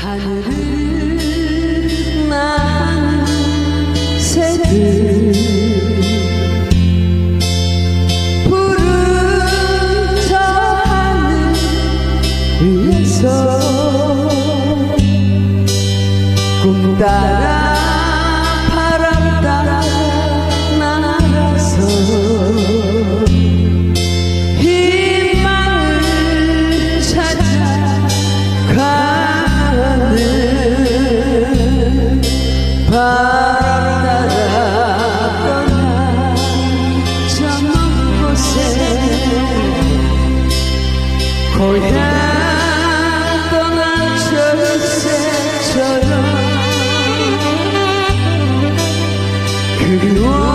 하늘을 난 새들 푸른 저꿈 따라 그 향 떠난 저새처럼 그리워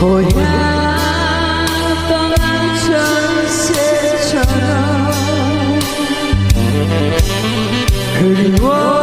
고향 떠난 전세처럼 그리워